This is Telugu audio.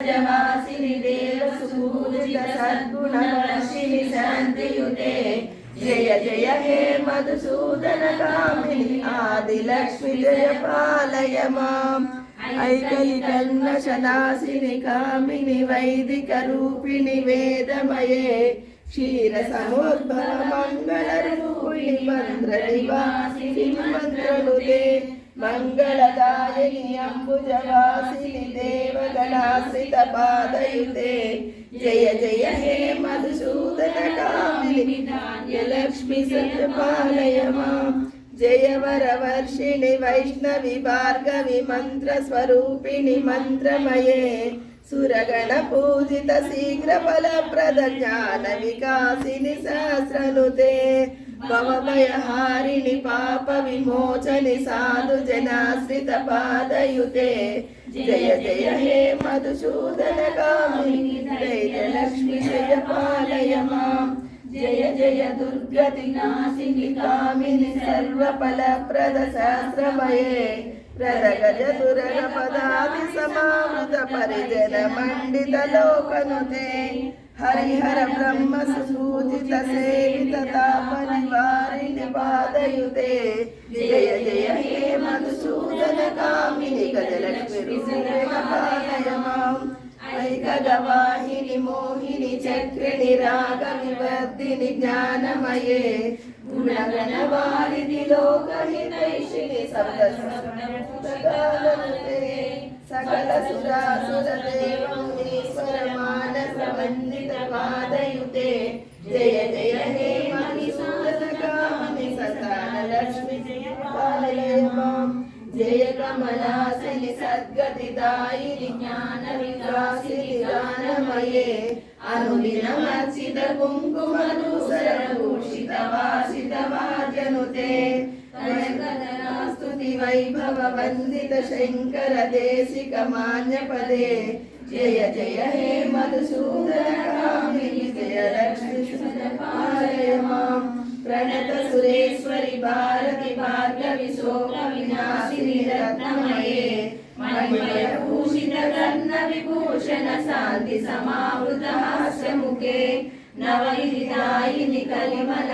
జవాసిని దేవ సుపూజిత సద్గుణవర్షిణి శాంతియుతే జయ జయ హే మధుసూదన కామిని ఆది లక్ష్మి జయ పాలయ మాం ఐకలికన్న శనాసిని కామిని మంగళదాయిని అంబుజవాసిని దేవగణాశ్రిత పాదయుతే. జయ జయ హే మధుసూదన కామిని లక్ష్మి సత్యపాలయ మాం జయ వరవర్షిణి వైష్ణవి భార్గవి మంత్ర స్వరూపిణి మంత్రమయే. సురగణ పూజిత శీఘ్ర ఫలప్రద జ్ఞాన వికాసిని సహస్రనుతే భవభయహారిణి పాప విమోచని సాధు జనాశ్రిత పాదయుతే జయ జయ హే మధుసూదన కామిని జయ లక్ష్మి జయ పాలయ మాం జయ జయ దుర్గతి నాశిని కామిని సర్వఫల ప్రద శాస్త్రమయే ప్రద గజ దురగ పదాది సమామృత పరిజన మండిత లోకనుతే హరిహర బ్రహ్మ సుపూజిత సే ऐकगवाहिनि मोहिनि चक्रनिरागविवर्धिनि ज्ञानमये गुणगणवारिधि लोकहितैषिणि सकलसुरासुरदेव जय कमलासनि सद्गतिदायिनि ज्ञानविलासिनि गानमये अनुदिनमर्चित कुङ्कुमनुसरभूषितवासितवाजनुते कनकधनास्तुति वैभव वन्दित शङ्कर देशिकमान्यपदे जय जय हे मधुसू ప్రణత సురేశ్వరి భారతి భార్గవి శోక వినాశిని రత్నమయే. మణిమయ భూషిత కర్ణ విభూషణ శాంతి సమావృత హాస్యముఖే. నవగిరిదాయిని కలిమల